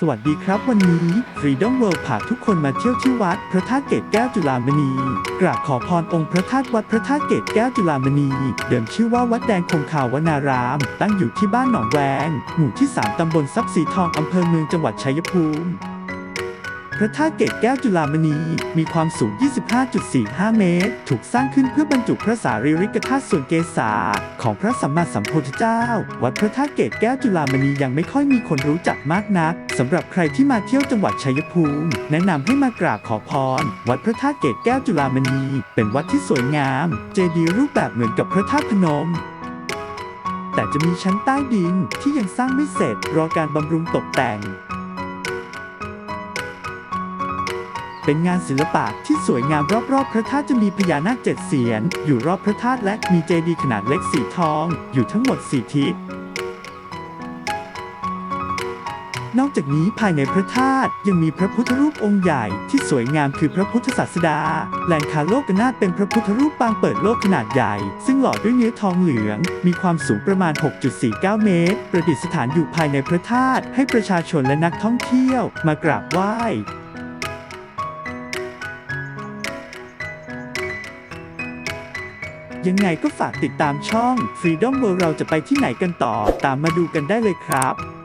สวัสดีครับวันนี้ Freedom World พาทุกคนมาเที่ยวที่วัดพระธาตุเกตแก้วจุฬามณี กราบขอพรองค์พระธาตุวัดพระธาตุเกตแก้วจุฬามณี เดิมชื่อว่าวัดแดงคงคาวนาราม ตั้งอยู่ที่บ้านหนองแวง หมู่ที่ 3 ตำบลทรัพย์สีทองอำเภอเมืองจังหวัดชัยภูมิ พระธาตุเกศแก้วจุฬามณี มีความสูง 25.45 เมตร ถูกสร้างขึ้นเพื่อบรรจุพระสารีริกธาตุส่วนเกศาของพระสัมมาสัมพุทธเจ้า วัดพระธาตุเกศแก้วจุฬามณียังไม่ค่อยมีคนรู้จักมากนักสำหรับใครที่มาเที่ยวจังหวัดชัยภูมิ แนะนำให้มากราบขอพร วัดพระธาตุเกศแก้วจุฬามณี เป็นวัดที่สวยงาม เจดีย์รูปแบบเหมือนกับพระธาตุพนมแต่จะมีชั้นใต้ดินที่ยังสร้างไม่เสร็จ รอการบำรุงตกแต่ง เป็นงานศิลปะที่สวยงามรอบๆ พระธาตุจะมีพญานาคเจ็ดเสียน อยู่รอบพระธาตุและมีเจดีย์ขนาดเล็กสีทอง อยู่ทั้งหมดสี่ทิศนอกจากนี้ภายในพระธาตุยังมีพระพุทธรูปองค์ใหญ่ที่สวยงามคือพระพุทธศาสดา แหล่งคาโลกนาถเป็นพระพุทธรูปปางเปิดโลกขนาดใหญ่ ซึ่งหล่อด้วยเนื้อทองเหลือง มีความสูงประมาณ 6.49 เมตร ประดิษฐานอยู่ภายในพระธาตุให้ประชาชนและนักท่องเที่ยวมากราบไหว้ ยังไงก็ฝากติดตามช่อง Freedom World เราจะไปที่ไหนกันต่อ ตามมาดูกันได้เลยครับ